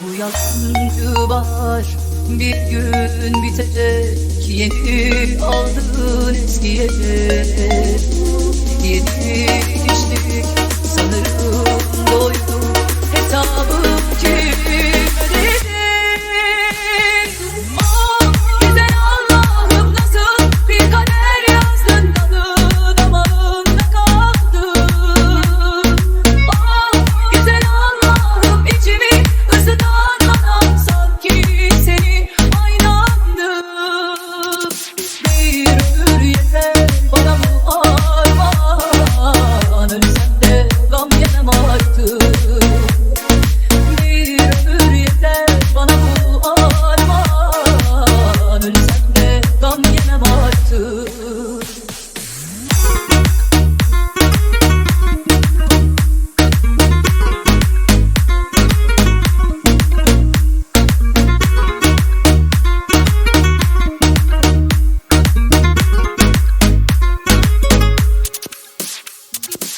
Bu yabancı bahar bir gün bitecek. Yeni aldın eskiyecek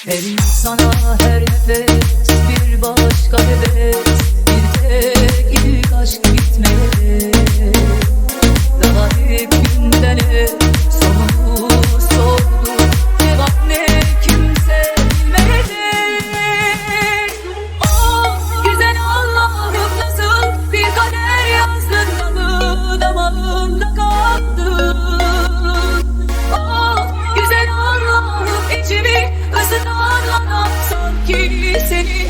Her insana her nefes bir başka nefes. ki senin